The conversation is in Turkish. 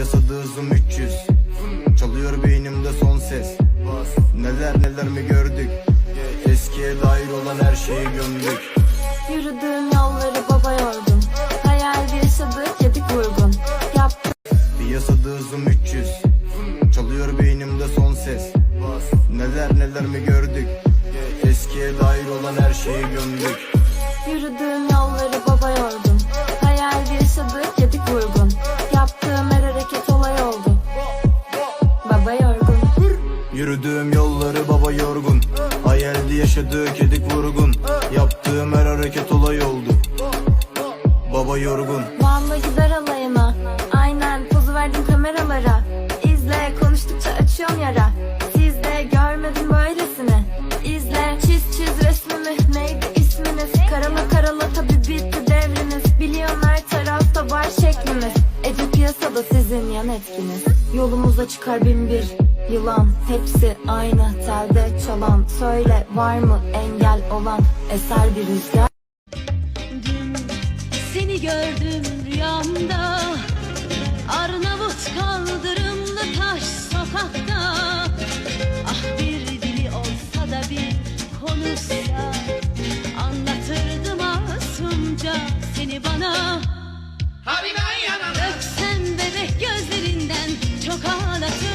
Piyasada hızım 300 Çalıyor beynimde son ses. Neler neler mi gördük? Eskiye dair olan her şeyi gömdük. Yürüdüğüm yolları baba yordum Hayal yaşadık yedik vurgun. Yaptım Piyasada hızım 300 Çalıyor beynimde son ses. Neler neler mi gördük? Eskiye dair olan her şeyi gömdük. Yürüdüğüm yolları baba yordum Yürüdüğüm yolları baba yorgun. Hayaldi yaşadık edik vurgun. Yaptığım her hareket olay oldu. Baba yorgun. Vallahi gider alayına Aynen pozu verdim kameralara. İzle konuştukça açıyorum yara. Siz de görmedim böylesini İzle çiz çiz resmimi. Neydi isminiz? Karala karala tabi bitti devriniz. Biliyorum her tarafta var şekliniz Ece piyasada sizin yan etkiniz. Yolumuza çıkar bin bir Yılan hepsi aynı telde çalan. Söyle var mı engel olan? Eser bir rüzgar. Dün seni gördüm rüyamda. Arnavut kaldırımlı taş sokakta. Ah bir dili olsa da bir konuşsa. Anlatırdım masumca seni bana. Öpsem bebek gözlerinden çok ağlatırlar